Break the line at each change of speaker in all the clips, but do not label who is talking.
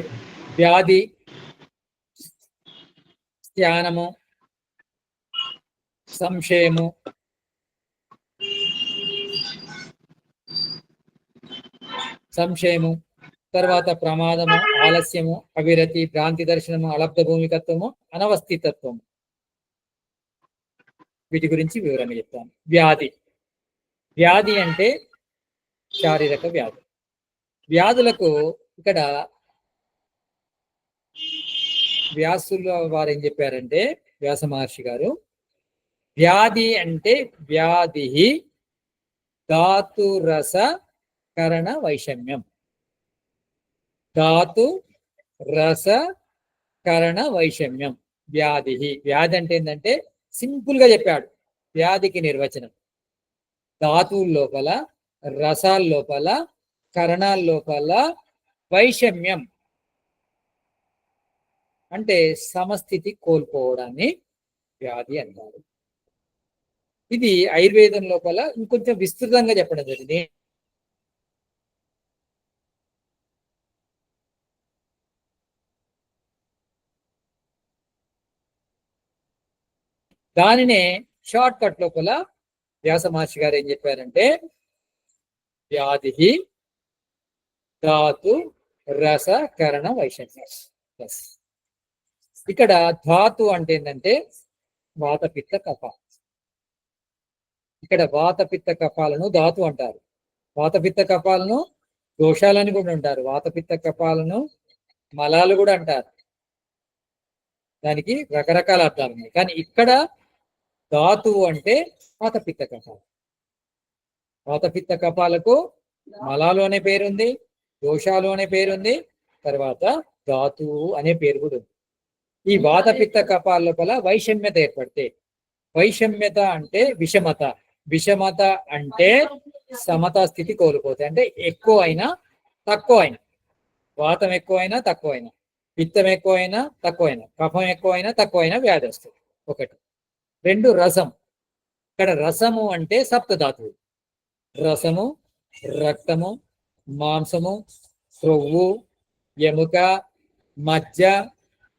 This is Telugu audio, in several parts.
వ్యాధి ధ్యానము సంశయము సంశయము తర్వాత ప్రమాదము ఆలస్యము అవిరతి భ్రాంతి దర్శనము అలబ్ధ భూమికత్వము అనవస్థితత్వము. వీటి గురించి వివరణ చెప్తాను. వ్యాధి. వ్యాధి అంటే శారీరక వ్యాధి. వ్యాధులకు ఇక్కడ వ్యాసుల వారు ఏం చెప్పారంటే వ్యాస మహర్షి గారు వ్యాధి అంటే వ్యాధి ధాతురస కరణ వైషమ్యం. ధాతు రస కరణ వైషమ్యం. వ్యాధి వ్యాధి అంటే ఏంటంటే సింపుల్గా చెప్పాడు వ్యాధికి నిర్వచనం. ధాతువుల లోపల రసాల లోపల కరణాల లోపల వైషమ్యం. అంటే సమస్థితి కోల్పోవడాన్ని వ్యాధి అంటారు. ఇది ఆయుర్వేదం లోపల ఇంకొంచెం విస్తృతంగా చెప్పడం జరిగింది. దానినే షార్ట్ కట్ లోపల వ్యాస మహర్షి గారు ఏం చెప్పారంటే వ్యాధి ధాతు రస కరణ వైషమ్యం. ఇక్కడ ధాతు అంటే ఏంటంటే వాతపిత్త కఫ ఇక్కడ వాతపిత్త కఫాలను ధాతు అంటారు. వాతపిత్త కఫాలను దోషాలని కూడా అంటారు. వాతపిత్త కఫాలను మలాలు కూడా అంటారు. దానికి రకరకాల అర్థాలు ఉన్నాయి. కానీ ఇక్కడ ధాతువు అంటే వాతపిత్త కఫాలు. వాతపిత్త కపాలకు మలాలు అనే పేరుంది దోషాలు అనే పేరుంది తర్వాత ధాతువు అనే పేరు కూడా ఉంది. ఈ వాతపిత్త కపాల లోపల వైషమ్యత ఏర్పడితే వైషమ్యత అంటే విషమత. విషమత అంటే సమతా స్థితి కోల్పోతాయి అంటే ఎక్కువ అయినా తక్కువ అయినా. వాతం ఎక్కువ అయినా తక్కువ అయినా. పిత్తం ఎక్కువ అయినా తక్కువ అయినా. కఫం ఎక్కువ అయినా తక్కువ అయినా వ్యాధి వస్తుంది. ఒకటి. రెండు రసం. ఇక్కడ రసము అంటే సప్తధాతువు రసము రక్తము మాంసము క్రొవ్వు ఎముక మజ్జ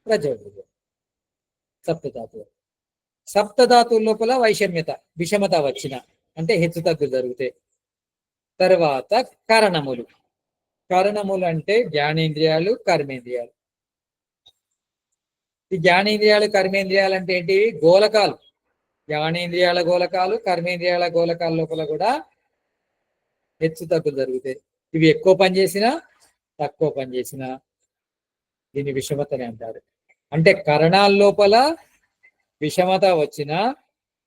ప్రజోడు సప్తధాతువు సప్తధాతువు లోపల వైషమ్యత విషమత వచ్చిన అంటే హెచ్చు తగ్గులు జరుగుతాయి తర్వాత కారణములు. కారణములు అంటే జ్ఞానేంద్రియాలు కర్మేంద్రియాలు. ఈ జ్ఞానేంద్రియాలు కర్మేంద్రియాలు అంటే ఏంటి? గోలకాలు. జ్ఞానేంద్రియాల గోలకాలు కర్మేంద్రియాల గోలకాల లోపల కూడా హెచ్చు తగ్గులు జరుగుతాయి. ఇవి ఎక్కువ పని చేసినా తక్కువ పని చేసినా. దీన్ని విషమతని అంటారు. అంటే కరణాల లోపల విషమత వచ్చిన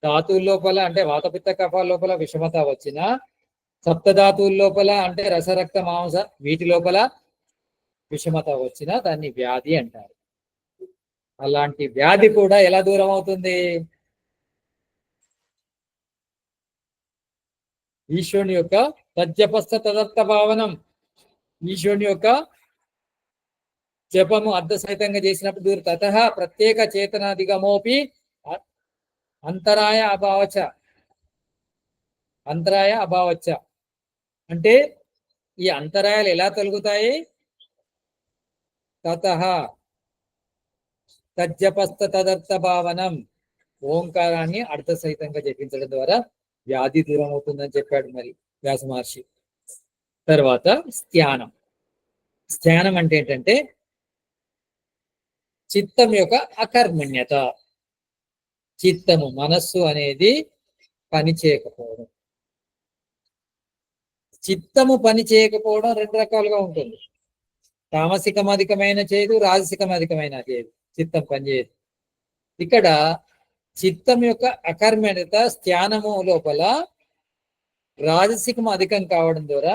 ధాతువుల లోపల అంటే వాతపిత్త కఫాల లోపల విషమత వచ్చిన సప్తధాతువుల లోపల అంటే రసరక్త మాంస వీటి లోపల విషమత వచ్చిన దాన్ని వ్యాధి అంటారు. అలాంటి వ్యాధి కూడా ఎలా దూరం అవుతుంది? ఈశ్వరుని యొక్క తజ్జపస్థ తదత్త భావనం. ఈశ్వరుని యొక్క జపము అర్ధ సహితంగా చేసినప్పుడు దూర తత ప్రత్యేక చేతనాధిగమోపి అంతరాయ అభావచ. అంతరాయ అభావచ్చ అంటే ఈ అంతరాయాలు ఎలా తొలుగుతాయి? తత తజ్జపస్త తదర్థ భావనం. ఓంకారాన్ని అర్థ సహితంగా జపించడం ద్వారా వ్యాధి దూరం అవుతుందని చెప్పాడు మరి వ్యాస మహర్షి. తర్వాత స్థానం స్థానం అంటే ఏంటంటే చిత్తం యొక్క అకర్మణ్యత. చిత్తము మనస్సు అనేది పని చేయకపోవడం. చిత్తము పని చేయకపోవడం రెండు రకాలుగా ఉంటుంది. తామసికం అధికమైన చేయదు రాజసికం అధికమైన చేయదు చిత్తం పనిచేయదు ఇక్కడ చిత్తం యొక్క అకర్మణ్యత స్థానము లోపల రాజసికం అధికం కావడం ద్వారా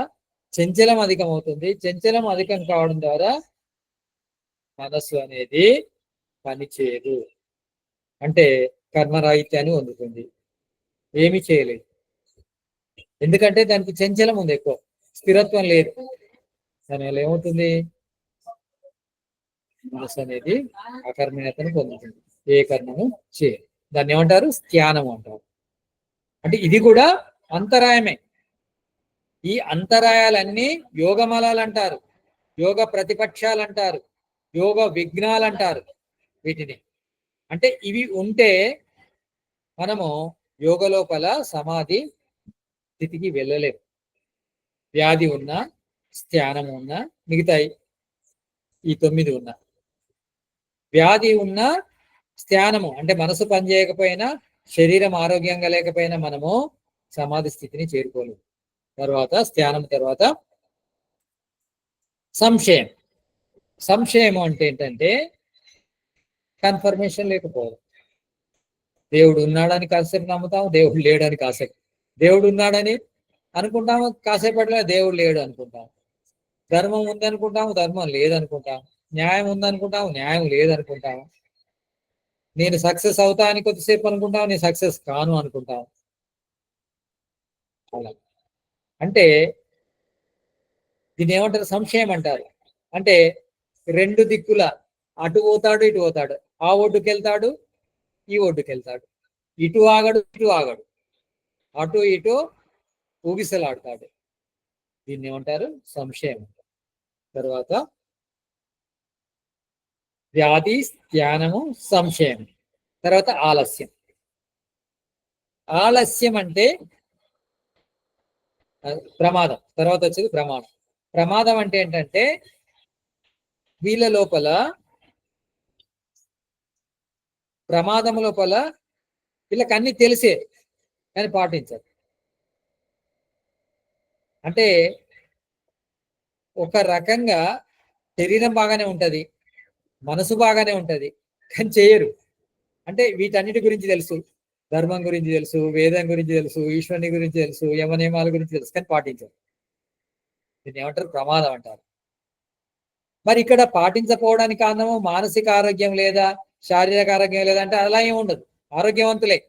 చంచలం అధికం అవుతుంది చంచలం అధికం కావడం ద్వారా మనస్సు అనేది పని చేయదు అంటే కర్మరాహిత్యాన్ని పొందుతుంది. ఏమి చేయలేదు. ఎందుకంటే దానికి చంచలం ఉంది ఎక్కువ. స్థిరత్వం లేదు. దానివల్ల ఏమవుతుంది? మనస్సు అనేది అకర్మణ్యతను పొందుతుంది. ఏ కర్మను చేయదు. దాన్ని ఏమంటారు? స్థానం అంటారు. అంటే ఇది కూడా అంతరాయమే. ఈ అంతరాయాలన్నీ యోగమలాలు అంటారు యోగ ప్రతిపక్షాలు అంటారు యోగ విఘ్నాలు అంటారు వీటిని. అంటే ఇవి ఉంటే మనము యోగ లోపల సమాధి స్థితికి వెళ్ళలేము. వ్యాధి ఉన్నా స్థానం ఉన్నా మిగతాయి ఈ తొమ్మిది ఉన్నా. వ్యాధి ఉన్నా స్థానము అంటే మనసు పనిచేయకపోయినా శరీరం ఆరోగ్యంగా లేకపోయినా మనము సమాధి స్థితిని చేరుకోలేము. తర్వాత స్థానం తర్వాత సంశయం. సంశయం అంటే ఏంటంటే కన్ఫర్మేషన్ లేకపోవడం. దేవుడు ఉన్నాడని కాసేపు నమ్ముతాము దేవుడు లేడని కాసేపు. దేవుడు ఉన్నాడని అనుకుంటాము కాసేపట్లో దేవుడు లేడు అనుకుంటాము. ధర్మం ఉందనుకుంటాము ధర్మం లేదనుకుంటాము. న్యాయం ఉందనుకుంటాము న్యాయం లేదనుకుంటాము. నేను సక్సెస్ అవుతా అని కొద్దిసేపు అనుకుంటాము నేను సక్సెస్ కాను అనుకుంటాము. అలా. అంటే దీన్ని ఏమంటారు? సంశయం అంటారు. అంటే రెండు దిక్కుల అటు పోతాడు ఇటు పోతాడు. ఆ ఒడ్డుకి వెళ్తాడు ఈ ఒడ్డుకి వెళ్తాడు ఇటు ఆగడు ఇటు ఆగడు. అటు ఇటు ఊగిసలాడతాడు. దీన్ని ఏమంటారు? సంశయం. తర్వాత వ్యాధి ధ్యానము సంశయం. తర్వాత ఆలస్యం. ఆలస్యం అంటే ప్రమాదం. తర్వాత వచ్చేది ప్రమాదం. ప్రమాదం అంటే ఏంటంటే వీళ్ళ లోపల ప్రమాదం లోపల వీళ్ళకి అన్ని తెలిసే కానీ పాటించారు. అంటే ఒక రకంగా శరీరం బాగానే ఉంటది మనసు బాగానే ఉంటది కానీ చేయరు. అంటే వీటన్నిటి గురించి తెలుసు. ధర్మం గురించి తెలుసు వేదం గురించి తెలుసు ఈశ్వరుని గురించి తెలుసు యమనియమాల గురించి తెలుసు కానీ పాటించారు. దీన్ని ఏమంటారు? ప్రమాదం అంటారు. మరి ఇక్కడ పాటించకపోవడానికి కారణము మానసిక ఆరోగ్యం లేదా శారీరక ఆరోగ్యం లేదా అంటే అలా ఏమి ఉండదు. ఆరోగ్యవంతులే.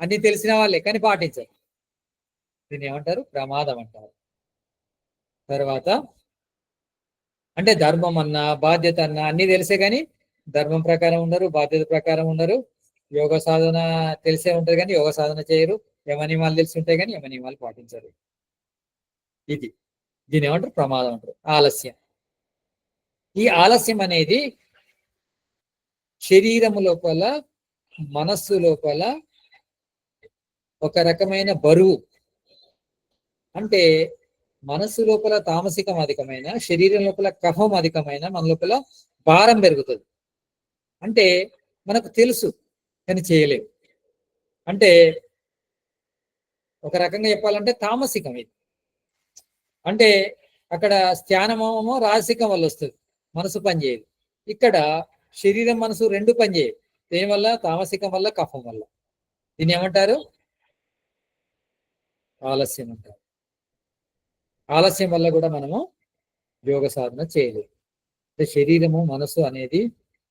అన్ని తెలిసిన వాళ్ళే కానీ పాటించరు. దీన్ని ఏమంటారు? ప్రమాదం అంటారు. తర్వాత అంటే ధర్మం అన్నా బాధ్యత అన్నా అన్ని తెలిసే కానీ ధర్మం ప్రకారం ఉండరు బాధ్యత ప్రకారం ఉండరు. యోగ సాధన తెలిసే ఉంటుంది కానీ యోగ సాధన చేయరు. యమనియమాలు తెలిసి ఉంటాయి కానీ యమనియమాలు పాటించరు. ఇది. దీని ఏమంటారు? ప్రమాదం అంటారు. ఆలస్యం. ఈ ఆలస్యం అనేది శరీరము లోపల మనస్సు లోపల ఒక రకమైన బరువు. అంటే మనస్సు లోపల తామసికం అధికమైన శరీరం లోపల కఫం అధికమైన మన లోపల భారం పెరుగుతుంది. అంటే మనకు తెలుసు కానీ చేయలేము అంటే ఒక రకంగా చెప్పాలంటే తామసికం ఇది. అంటే అక్కడ స్థానమేమో రాజసికం వల్ల వస్తుంది. మనసు పనిచేయదు ఇక్కడ శరీరం మనసు రెండు పనిచేయదు దేనివల్ల తామసికం వల్ల కఫం వల్ల. దీన్ని ఏమంటారు? ఆలస్యం అంటారు. ఆలస్యం వల్ల కూడా మనము యోగ సాధన చేయలేము. అంటే శరీరము మనసు అనేది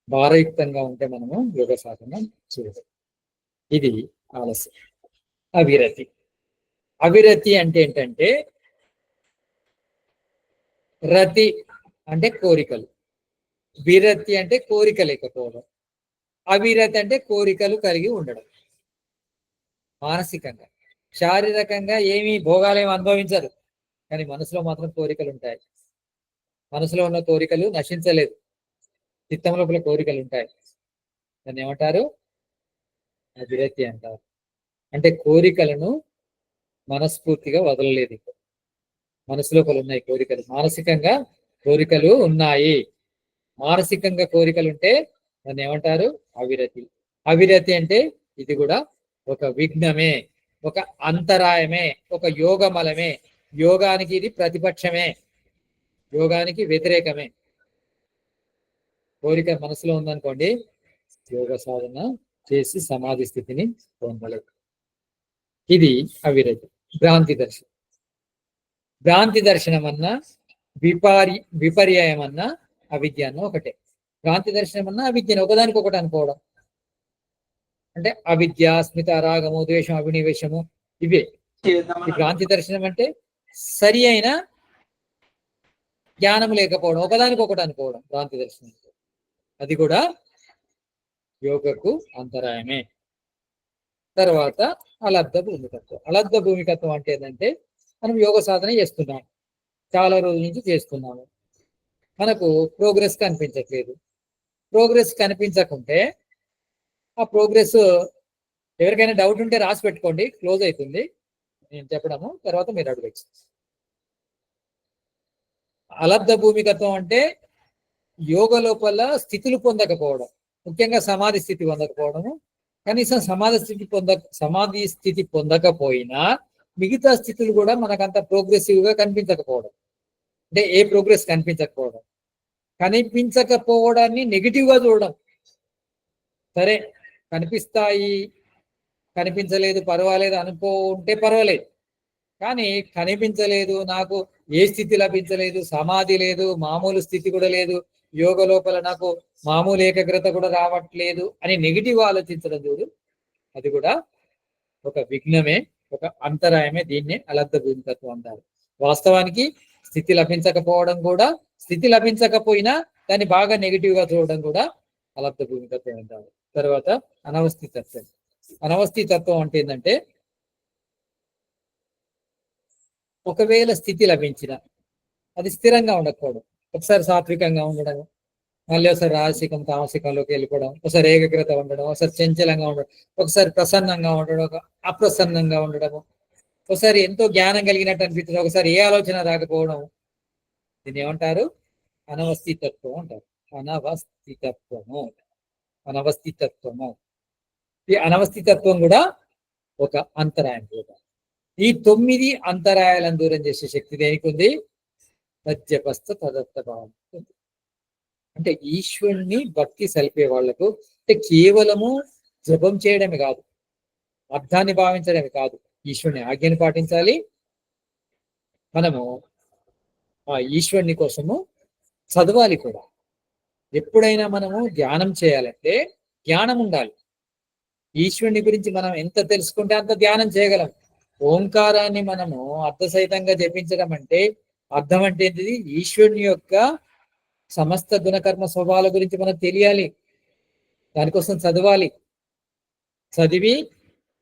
భారయుక్తంగా ఉంటే మనము యోగ సాధన చేయలేము. ఇది ఆలస్యం. అవిరతి. అవిరతి అంటే ఏంటంటే రతి అంటే కోరికలు. విరతి అంటే కోరిక లేకపోవడం. అవిరతి అంటే కోరికలు కలిగి ఉండడం. మానసికంగా. శారీరకంగా ఏమీ భోగాలేమి అనుభవించరు. కానీ మనసులో మాత్రం కోరికలు ఉంటాయి. మనసులో ఉన్న కోరికలు నశించలేదు. చిత్తం లోపల కోరికలు ఉంటాయి. దాన్ని ఏమంటారు? అభిరతి అంటారు. అంటే కోరికలను మనస్ఫూర్తిగా వదలలేదు. మనసు లోపల ఉన్నాయి కోరికలు. మానసికంగా కోరికలు ఉన్నాయి. మానసికంగా కోరికలు ఉంటే దాన్ని ఏమంటారు? అవిరతి. అవిరతి అంటే ఇది కూడా ఒక విఘ్నమే ఒక అంతరాయమే ఒక యోగమలమే. యోగానికి ఇది ప్రతిపక్షమే. యోగానికి వ్యతిరేకమే. కోరిక మనసులో ఉందనుకోండి యోగ సాధన చేసి సమాధి స్థితిని పొందలేదు ఇది అవిరతి. భ్రాంతి దర్శనం. భ్రాంతి దర్శనం అన్నా విపారి విపర్యాయం అన్నా అవిద్య అన్న ఒకటే. భ్రాంతి దర్శనం అన్న అవిద్యను ఒకదానికి ఒకటి అనుకోవడం. అంటే అవిద్య స్మిత రాగము ద్వేషం అభినివేశము ఇవే. ఈ భ్రాంతి దర్శనం అంటే సరి అయిన జ్ఞానం లేకపోవడం ఒకదానికి ఒకటి అనుకోవడం భ్రాంతి దర్శనం. అది కూడా యోగకు అంతరాయమే. తర్వాత అలబ్ధ భూమికత్వం అలబ్ధ భూమికత్వం అంటే ఏంటంటే మనం యోగ సాధన చేస్తున్నాం. చాలా రోజుల నుంచి చేస్తున్నాము. మనకు ప్రోగ్రెస్ కనిపించట్లేదు. ప్రోగ్రెస్ కనిపించకుంటే ఆ ప్రోగ్రెస్ ఎవరికైనా డౌట్ ఉంటే రాసి పెట్టుకోండి క్లోజ్ అవుతుంది నేను చెప్పడము తర్వాత మీరు అడగచ్చు అలబ్ధ భూమికత్వం అంటే యోగ లోపల స్థితులు పొందకపోవడం. ముఖ్యంగా సమాధి స్థితి పొందకపోవడము. కనీసం సమాధి స్థితి పొంద సమాధి స్థితి పొందకపోయినా మిగతా స్థితులు కూడా మనకంత ప్రోగ్రెసివ్గా కనిపించకపోవడం. అంటే ఏ ప్రోగ్రెస్ కనిపించకపోవడం. కనిపించకపోవడాన్ని నెగిటివ్గా చూడడం. సరే కనిపిస్తాయి కనిపించలేదు పర్వాలేదు అనుకో ఉంటే పర్వాలేదు. కానీ కనిపించలేదు నాకు ఏ స్థితి లభించలేదు సమాధి లేదు మామూలు స్థితి కూడా లేదు యోగ లోపల నాకు మామూలు ఏకాగ్రత కూడా రావట్లేదు అని నెగిటివ్ ఆలోచించడం చూడు. అది కూడా ఒక విఘ్నమే ఒక అంతరాయమే దీన్నే అలబ్ధ భూమికత్వం అంటారు. వాస్తవానికి స్థితి లభించకపోవడం కూడా స్థితి లభించకపోయినా దాన్ని బాగా నెగిటివ్గా చూడడం కూడా అలబ్ధ భూమికత్వం అంటారు. తర్వాత అనవస్థితత్వం. అనవస్థితత్వం అంటే ఏంటంటే ఒకవేళ స్థితి లభించిన అది స్థిరంగా ఉండకపోవడం. ఒకసారి సాత్వికంగా ఉండడం మళ్ళీ ఒకసారి రాజసికం తామసికంలోకి వెళ్ళిపోవడం ఒకసారి ఏకాగ్రత ఉండడం ఒకసారి చంచలంగా ఉండడం ఒకసారి ప్రసన్నంగా ఉండడం ఒక అప్రసన్నంగా ఉండడము ఒకసారి ఎంతో జ్ఞానం కలిగినట్టు అనిపించడం ఒకసారి ఏ ఆలోచన రాకపోవడం దీన్ని ఏమంటారు అనవస్థితత్వం అంటారు. అనవస్థితత్వము. అనవస్థితత్వము. ఈ అనవస్థితత్వం కూడా ఒక అంతరాయం కూడా. ఈ తొమ్మిది అంతరాయాలను దూరం చేసే శక్తి దేనికి ఉంది మధ్యపస్థ తదత్త భావం అంటే ఈశ్వరుణ్ణి భక్తి సలిపే వాళ్ళకు అంటే కేవలము జపం చేయడమే కాదు. అర్థాన్ని భావించడమే కాదు. ఈశ్వరుని ఆజ్ఞని పాటించాలి. మనము ఈశ్వరుని కోసము చదవాలి కూడా. ఎప్పుడైనా మనము ధ్యానం చేయాలంటే జ్ఞానం ఉండాలి. ఈశ్వరుని గురించి మనం ఎంత తెలుసుకుంటే అంత ధ్యానం చేయగలం. ఓంకారాన్ని మనము అర్థసహితంగా జపించడం అంటే అర్థం అంటే ఏంటిది? ఈశ్వరుని యొక్క సమస్త గుణకర్మ స్వభావాల గురించి మనకు తెలియాలి. దానికోసం చదవాలి. చదివి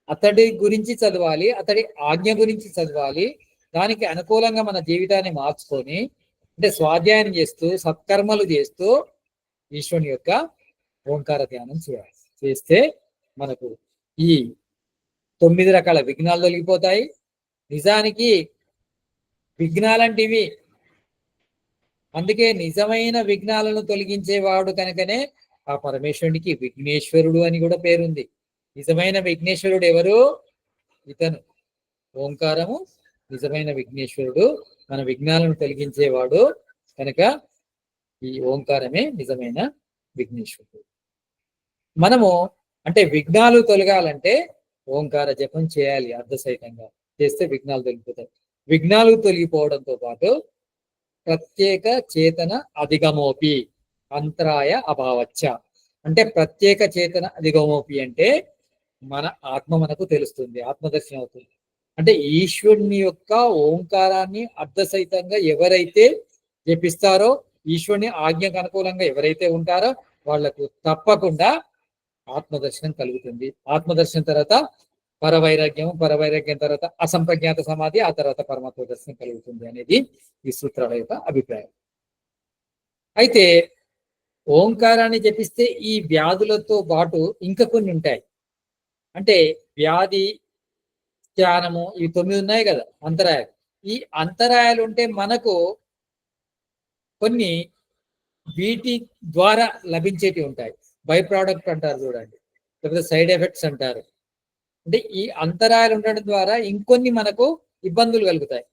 అతడి గురించి చదవాలి అతడి ఆజ్ఞ గురించి చదవాలి. దానికి అనుకూలంగా మన జీవితాన్ని మార్చుకొని అంటే స్వాధ్యాయం చేస్తూ సత్కర్మలు చేస్తూ ఈశ్వరుని యొక్క ఓంకార ధ్యానం చేయాలి. చేస్తే మనకు ఈ తొమ్మిది రకాల విఘ్నాలు తొలగిపోతాయి. నిజానికి విఘ్నాలంటివి అందుకే నిజమైన విఘ్నాలను తొలగించేవాడు కనుకనే ఆ పరమేశ్వరునికి విఘ్నేశ్వరుడు అని కూడా పేరుంది. నిజమైన విఘ్నేశ్వరుడు ఎవరు? ఇతను. ఓంకారము నిజమైన విఘ్నేశ్వరుడు మన విఘ్నాలను తొలగించేవాడు కనుక ఈ ఓంకారమే నిజమైన విఘ్నేశ్వరుడు. మనము అంటే విఘ్నాలు తొలగాలంటే ఓంకార జపం చేయాలి అర్ధసహితంగా చేస్తే విఘ్నాలు తొలగిపోతాయి. విఘ్నాలు తొలగిపోవడంతో పాటు ప్రత్యేక చేతన అధిగమోపి అంతరాయ అభావచ్చ. అంటే ప్రత్యేక చేతన అధిగమోపి అంటే మన ఆత్మ మనకు తెలుస్తుంది ఆత్మదర్శనం అవుతుంది అంటే ఈశ్వరుని యొక్క ఓంకారాన్ని అర్ధసహితంగా ఎవరైతే జపిస్తారో ఈశ్వరుని ఆజ్ఞకు అనుకూలంగా ఎవరైతే ఉంటారో వాళ్ళకు తప్పకుండా ఆత్మదర్శనం కలుగుతుంది. ఆత్మదర్శనం తర్వాత పరవైరాగ్యం పరవైరాగ్యం తర్వాత అసంప్రజ్ఞాత సమాధి ఆ తర్వాత పరమాత్మ దర్శనం కలుగుతుంది అనేది ఈ సూత్రాల యొక్క అభిప్రాయం. అయితే ఓంకారాన్ని జపిస్తే ఈ వ్యాధులతో పాటు ఇంకా కొన్ని ఉంటాయి. అంటే వ్యాధి ధ్యానము ఇవి తొమ్మిది ఉన్నాయి కదా అంతరాయాలు. ఈ అంతరాయాలు ఉంటే మనకు కొన్ని వీటి ద్వారా లభించేటివి ఉంటాయి. బై ప్రోడక్ట్ అంటారు చూడండి లేకపోతే సైడ్ ఎఫెక్ట్స్ అంటారు. అంటే ఈ అంతరాయాలు ఉండడం ద్వారా ఇంకొన్ని మనకు ఇబ్బందులు కలుగుతాయి.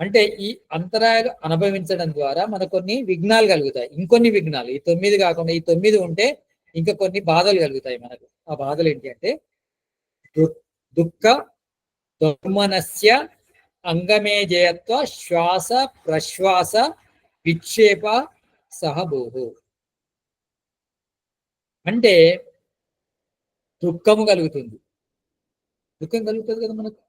అంటే ఈ అంతరాయాలు అనుభవించడం ద్వారా మనకు కొన్ని విఘ్నాలు కలుగుతాయి. ఇంకొన్ని విఘ్నాలు ఈ తొమ్మిది కాకుండా ఈ తొమ్మిది ఉంటే ఇంకా కొన్ని బాధలు కలుగుతాయి మనకు. ఆ బాధలు ఏంటి అంటే దుఃఖ దుర్మనస్య అంగమే జయత్వ శ్వాస ప్రశ్వాస విక్షేప సహభూహు అంటే దుఃఖము కలుగుతుంది. దుఃఖం కలుగుతుంది కదా మనకు?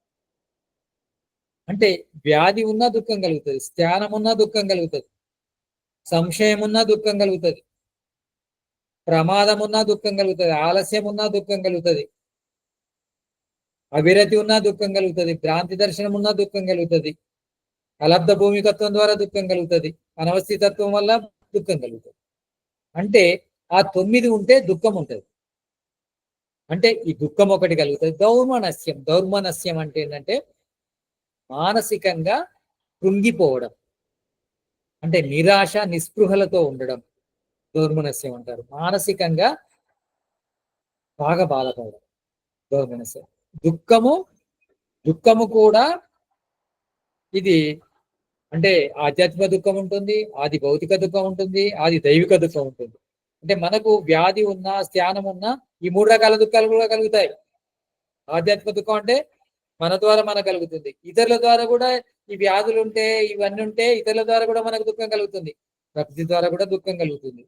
అంటే వ్యాధి ఉన్నా దుఃఖం కలుగుతుంది స్థానం ఉన్నా దుఃఖం కలుగుతుంది సంశయం ఉన్నా దుఃఖం కలుగుతుంది ప్రమాదం ఉన్నా దుఃఖం కలుగుతుంది ఆలస్యం ఉన్నా దుఃఖం కలుగుతుంది. అభిరతి ఉన్నా దుఃఖం కలుగుతుంది భ్రాంతి దర్శనం ఉన్నా దుఃఖం కలుగుతుంది అలబ్ధ భూమికత్వం ద్వారా దుఃఖం కలుగుతుంది అనవస్థితత్వం వల్ల దుఃఖం కలుగుతుంది. అంటే ఆ తొమ్మిది ఉంటే దుఃఖం ఉంటుంది. అంటే ఈ దుఃఖం ఒకటి కలుగుతుంది. దౌర్మనస్యం దౌర్మనస్యం అంటే ఏంటంటే మానసికంగా కృంగిపోవడం. అంటే నిరాశ నిస్పృహలతో ఉండడం. దౌర్మనస్యం అంటారు. మానసికంగా బాగా బాధపడడం. దౌర్మనస్యం. దుఃఖము దుఃఖము కూడా ఇది అంటే ఆధ్యాత్మిక దుఃఖం ఉంటుంది ఆది భౌతిక దుఃఖం ఉంటుంది ఆది దైవిక దుఃఖం ఉంటుంది. అంటే మనకు వ్యాధి ఉన్నా స్థానం ఉన్నా ఈ మూడు రకాల దుఃఖాలు కూడా కలుగుతాయి. ఆధ్యాత్మిక దుఃఖం అంటే మన ద్వారా మనకు కలుగుతుంది. ఇతరుల ద్వారా కూడా ఈ వ్యాధులు ఉంటే ఇవన్నీ ఉంటే ఇతరుల ద్వారా కూడా మనకు దుఃఖం కలుగుతుంది. ప్రకృతి ద్వారా కూడా దుఃఖం కలుగుతుంది.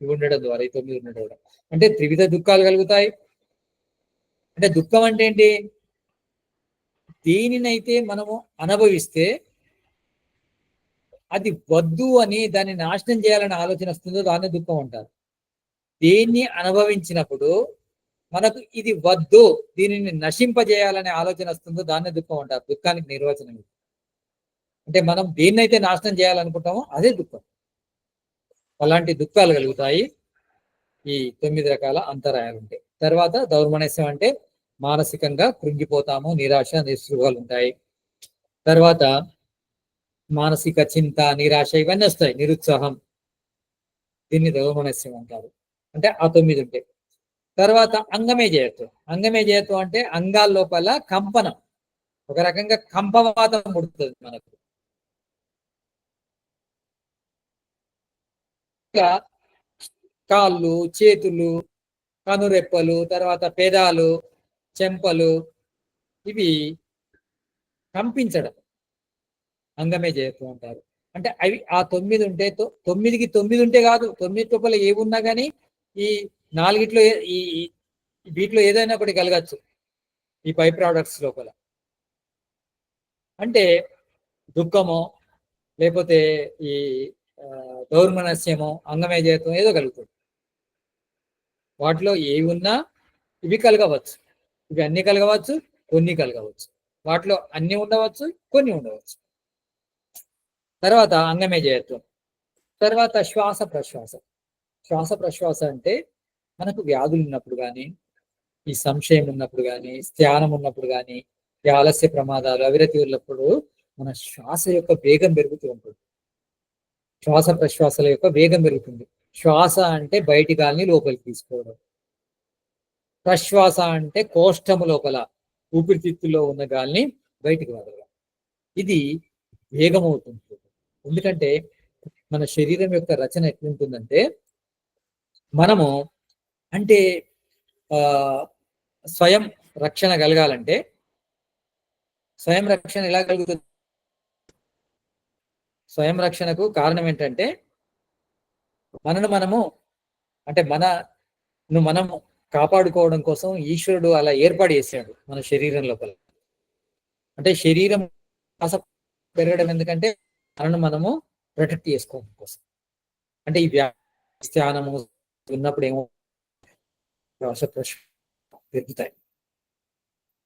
ఇవి ఉండడం ద్వారా ఈ తొమ్మిది ఉండడం కూడా అంటే త్రివిధ దుఃఖాలు కలుగుతాయి. అంటే దుఃఖం అంటే ఏంటి? దేనినైతే మనము అనుభవిస్తే అది వద్దు అని దాన్ని నాశనం చేయాలని ఆలోచన వస్తుందో దాన్ని దుఃఖం అంటారు. దేన్ని అనుభవించినప్పుడు మనకు ఇది వద్దు దీనిని నశింపజేయాలనే ఆలోచన వస్తుందో దాన్ని దుఃఖం అంటారు. దుఃఖానికి నిర్వచనం అంటే మనం దేన్నైతే నాశనం చేయాలనుకుంటామో అదే దుఃఖం. అలాంటి దుఃఖాలు కలుగుతాయి. ఈ తొమ్మిది రకాల అంతరాయాలు ఉంటాయి తర్వాత దౌర్మనస్యం అంటే మానసికంగా కృంగిపోతాము నిరాశ నిస్పృహలు ఉంటాయి. తర్వాత మానసిక చింత నిరాశ ఇవన్నీ వస్తాయి నిరుత్సాహం. దీన్ని దౌర్మనస్యం అంటారు. అంటే ఆ తొమ్మిది ఉంటాయి. తర్వాత అంగమే చేయత్వం అంగమే చేయత్వం అంటే అంగాల లోపల కంపనం. ఒక రకంగా కంపవాతం పుడుతుంది మనకు. కాళ్ళు చేతులు కనురెప్పలు తర్వాత పెదాలు చెంపలు ఇవి కంపించడం. అంగమే చేయత్వం అంటారు. అంటే అవి ఆ తొమ్మిది ఉంటే తొమ్మిదికి తొమ్మిది ఉంటే కాదు తొమ్మిది లోపల ఏమున్నా కానీ ఈ నాలుగిట్లో ఈ వీటిలో ఏదైనా ఒకటి కలగచ్చు. ఈ బై ప్రోడక్ట్స్ లోపల. అంటే దుఃఖమో లేకపోతే ఈ దౌర్మనస్యము దౌర్మనస్యమో అంగమే చేయత్వం ఏదో కలుగుతుంది. వాటిలో ఏవి ఉన్నా ఇవి కలగవచ్చు. ఇవి అన్ని కలగవచ్చు కొన్ని కలగవచ్చు. వాటిలో అన్ని ఉండవచ్చు కొన్ని ఉండవచ్చు. తర్వాత అంగమే జయత్వం తర్వాత శ్వాస ప్రశ్వాస. శ్వాస ప్రశ్వాస అంటే మనకు వ్యాధులు ఉన్నప్పుడు కానీ ఈ సంశయం ఉన్నప్పుడు కానీ ధ్యానం ఉన్నప్పుడు కానీ ఈ ఆలస్య ప్రమాదాలు అవిరతి ఉన్నప్పుడు మన శ్వాస యొక్క వేగం పెరుగుతూ ఉంటుంది. శ్వాస ప్రశ్వాసల యొక్క వేగం పెరుగుతుంది. శ్వాస అంటే బయటి గాలిని లోపలికి తీసుకోవడం. ప్రశ్వాస అంటే కోష్టము లోపల ఊపిరితిత్తుల్లో ఉన్న గాలిని బయటికి వదలడం. ఇది వేగం అవుతుంది ఎందుకంటే మన శరీరం యొక్క రచన ఎట్లుంటుందంటే మనము అంటే ఆ స్వయం రక్షణ కలగాలంటే స్వయం రక్షణ ఎలా కలుగుతుంది? స్వయం రక్షణకు కారణం ఏంటంటే మనను మనము అంటే మన మనము కాపాడుకోవడం కోసం ఈశ్వరుడు అలా ఏర్పాటు చేశాడు మన శరీరం లోపల. అంటే శరీరం ఆశ పెరగడం ఎందుకంటే మనను మనము ప్రొటెక్ట్ చేసుకోవడం కోసం. అంటే ఈ వ్యా ధ్యానము ఉన్నప్పుడు ఏమో శ్వాస పెరుగుతాయి.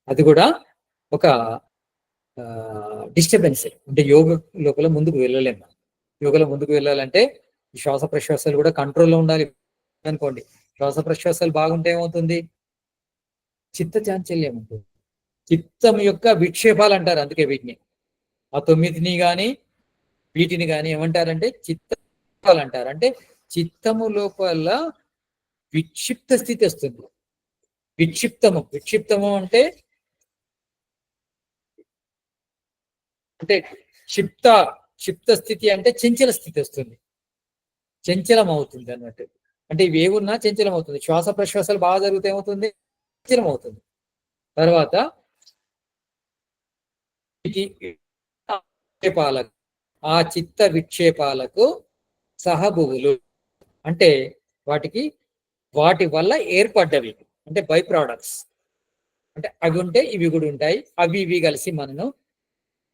అది కూడా ఒక డిస్టర్బెన్స్ అంటే యోగ లోపల ముందుకు వెళ్ళలేము మనం. యోగలో ముందుకు వెళ్ళాలంటే ఈ శ్వాస ప్రశ్వాసాలు కూడా కంట్రోల్లో ఉండాలి అనుకోండి. శ్వాస ప్రశ్వాసాలు బాగుంటే ఏమవుతుంది? చిత్త చాంచల్యం ఉంటుంది. చిత్తం యొక్క విక్షేపాలు అంటారు అందుకే వీటిని. ఆ తొమ్మిదిని కానీ వీటిని కానీ ఏమంటారంటే చిత్తాలు అంటారు. అంటే చిత్తము లోపల విక్షిప్త స్థితి వస్తుంది. విక్షిప్తము. విక్షిప్తము అంటే అంటే క్షిప్త క్షిప్త స్థితి అంటే చంచల స్థితి వస్తుంది. చంచలం అవుతుంది అన్నట్టు. అంటే ఇవి ఏమున్నా చంచలం అవుతుంది శ్వాస ప్రశ్వాసాలు బాగా జరిగితే ఏమవుతుంది? చంచలం అవుతుంది తర్వాత విక్షేపాలకు ఆ చిత్త విక్షేపాలకు సహభువులు అంటే వాటికి వాటి వల్ల ఏర్పడ్డవి. అంటే బై ప్రోడక్ట్స్. అంటే అవి ఉంటే ఇవి కూడా ఉంటాయి. అవి ఇవి కలిసి మనను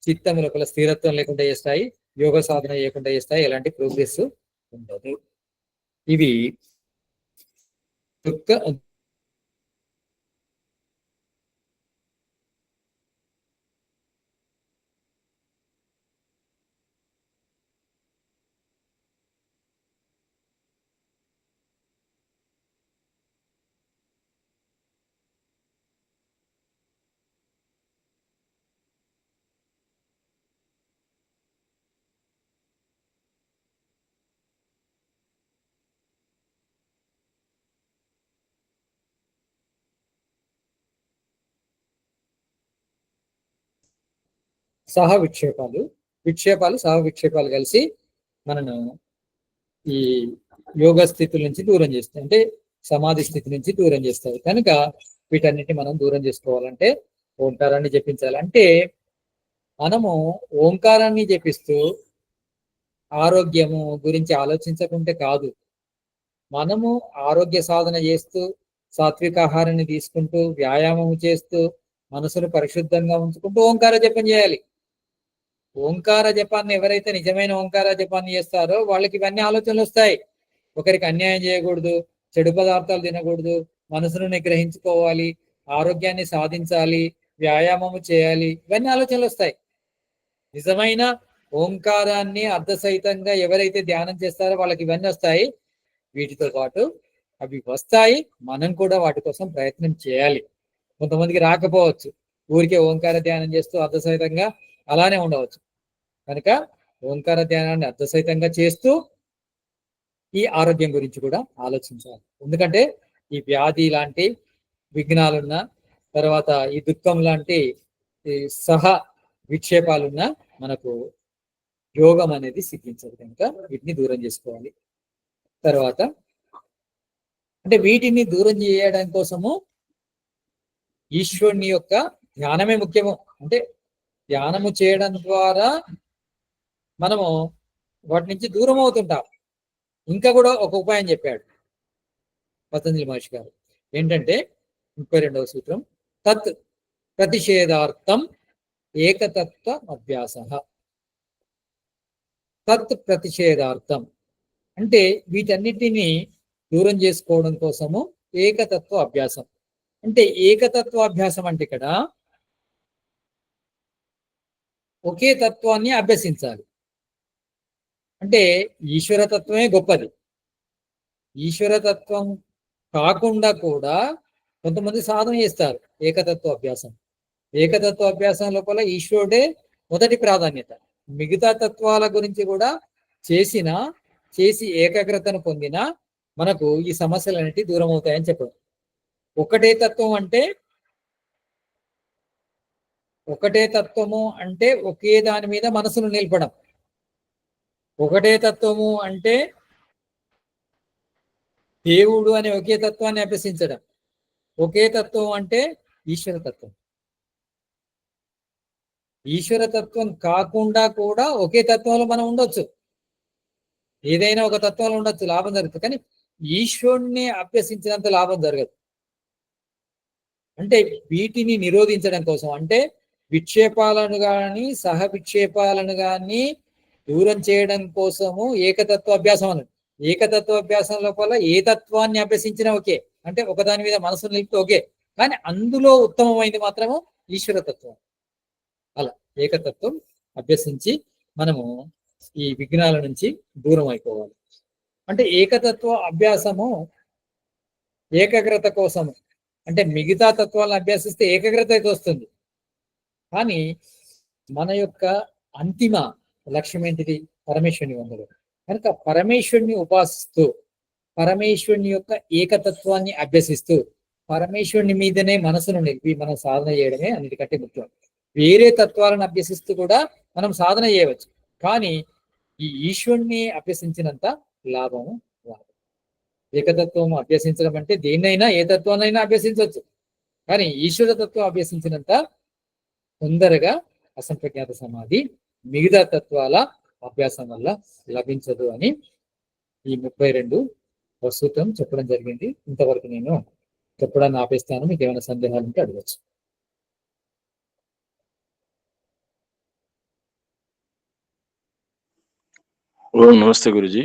చిత్తం లోపల స్థిరత్వం లేకుండా చేస్తాయి. యోగ సాధన చేయకుండా చేస్తాయి. ఎలాంటి ప్రోగ్రెస్ ఉండదు ఇవి దుఃఖ సహ విక్షేపాలు విక్షేపాలు సహ విక్షేపాలు కలిసి మనను ఈ యోగ స్థితి నుంచి దూరం చేస్తాయి. అంటే సమాధి స్థితి నుంచి దూరం చేస్తాయి. కనుక వీటన్నిటి మనం దూరం చేసుకోవాలంటే ఓంకారాన్ని జపించాలి. అంటే మనము ఓంకారాన్ని జపిస్తూ ఆరోగ్యము గురించి ఆలోచించకుంటే కాదు. మనము ఆరోగ్య సాధన చేస్తూ సాత్విక ఆహారాన్ని తీసుకుంటూ వ్యాయామం చేస్తూ మనసును పరిశుద్ధంగా ఉంచుకుంటూ ఓంకార జపం చేయాలి. ఓంకార జపాన్ని ఎవరైతే నిజమైన ఓంకార జపాన్ని చేస్తారో వాళ్ళకి ఇవన్నీ ఆలోచనలు వస్తాయి. ఒకరికి అన్యాయం చేయకూడదు చెడు పదార్థాలు తినకూడదు మనసును నిగ్రహించుకోవాలి ఆరోగ్యాన్ని సాధించాలి వ్యాయామము చేయాలి ఇవన్నీ ఆలోచనలు వస్తాయి. నిజమైన ఓంకారాన్ని అర్ధసహితంగా ఎవరైతే ధ్యానం చేస్తారో వాళ్ళకి ఇవన్నీ వస్తాయి. వీటితో పాటు అవి వస్తాయి. మనం కూడా వాటి కోసం ప్రయత్నం చేయాలి. కొంతమందికి రాకపోవచ్చు. ఊరికే ఓంకార ధ్యానం చేస్తూ అర్ధసహితంగా అలానే ఉండవచ్చు. కనుక ఓంకార ధ్యానాన్ని అర్ధసహితంగా చేస్తూ ఈ ఆరోగ్యం గురించి కూడా ఆలోచించాలి. ఎందుకంటే ఈ వ్యాధి లాంటి విఘ్నాలున్న తర్వాత ఈ దుఃఖం లాంటి సహ విక్షేపాలున్న మనకు యోగం అనేది సిద్ధించదు కనుక వీటిని దూరం చేసుకోవాలి. తర్వాత అంటే వీటిని దూరం చేయడం కోసము ఈశ్వరుని యొక్క ధ్యానమే ముఖ్యము. అంటే ధ్యానము చేయడం ద్వారా మనము వాటి నుంచి దూరం అవుతుంటాం. ఇంకా కూడా ఒక ఉపాయం చెప్పాడు పతంజలి మహర్షి గారు. ఏంటంటే ముప్పై రెండవ సూత్రం తత్ ప్రతిషేధార్థం ఏకతత్వ అభ్యాస. తత్ ప్రతిషేధార్థం అంటే వీటన్నిటినీ దూరం చేసుకోవడం కోసము ఏకతత్వ అభ్యాసం. అంటే ఏకతత్వ అభ్యాసం అంటే ఇక్కడ ఒకే తత్వాన్ని అభ్యసించాలి. అంటే ఈశ్వరతత్వమే గొప్పది. ఈశ్వరతత్వం కాకుండా కూడా కొంతమంది సాధన చేస్తారు ఏకతత్వ అభ్యాసం. ఏకతత్వ అభ్యాసం లోపల ఈశ్వరుడే మొదటి ప్రాధాన్యత. మిగతా తత్వాల గురించి కూడా చేసిన చేసి ఏకాగ్రతను పొందిన మనకు ఈ సమస్యలు అనేటివి దూరం అవుతాయని చెప్పడం. ఒకటే తత్వం అంటే ఒకటే తత్వము అంటే ఒకే దాని మీద మనసును నిలపడం ఒకటే తత్వము అంటే దేవుడు అనే ఒకే తత్వాన్ని అభ్యసించడం. ఒకే తత్వం అంటే ఈశ్వర తత్వం. ఈశ్వర తత్వం కాకుండా కూడా ఒకే తత్వంలో మనం ఉండొచ్చు. ఏదైనా ఒక తత్వంలో ఉండొచ్చు లాభం జరుగుతుంది. కానీ ఈశ్వరుణ్ణి అభ్యసించినంత లాభం జరగదు. అంటే వీటిని నిరోధించడం కోసం అంటే విక్షేపాలను కానీ సహ విక్షేపాలను కానీ దూరం చేయడం కోసము ఏకతత్వ అభ్యాసం అన్నాడు ఏకతత్వ అభ్యాసం లోపల ఏ తత్వాన్ని అభ్యసించినా ఓకే. అంటే ఒకదాని మీద మనసు నిలిపితే ఓకే. కానీ అందులో ఉత్తమమైంది మాత్రము ఈశ్వర తత్వం అలా ఏకతత్వం అభ్యసించి మనము ఈ విఘ్నాల నుంచి దూరం అయిపోవాలి అంటే ఏకతత్వ అభ్యాసము ఏకాగ్రత కోసము. అంటే మిగతా తత్వాలను అభ్యసిస్తే ఏకాగ్రత అయితే వస్తుంది. కానీ మన యొక్క అంతిమ లక్ష్యం ఏంటిది? పరమేశ్వరుని వందలు. కనుక పరమేశ్వరుని ఉపాసిస్తూ పరమేశ్వరుని యొక్క ఏకతత్వాన్ని అభ్యసిస్తూ పరమేశ్వరుని మీదనే మనసును నిలిపి మనం సాధన చేయడమే అన్నిటికంటే ముఖ్యం. వేరే తత్వాలను అభ్యసిస్తూ కూడా మనం సాధన చేయవచ్చు. కానీ ఈ ఈశ్వరుణ్ణి అభ్యసించినంత లాభము రాదు. ఏకతత్వం అభ్యసించడం అంటే దేన్నైనా ఏ తత్వాన్నైనా అభ్యసించవచ్చు. కానీ ఈశ్వర తత్వం అభ్యసించినంత తొందరగా అసంప్రజ్ఞాత సమాధి మిగతా తత్వాల అభ్యాసం వల్ల లభించదు అని ఈ ముప్పై రెండు ప్రస్తుతం చెప్పడం జరిగింది. ఇంతవరకు నేను చెప్పడాన్ని ఆపేస్తాను. మీకు ఏమైనా సందేహాలు ఉంటే అడగచ్చు.
నమస్తే గురుజీ.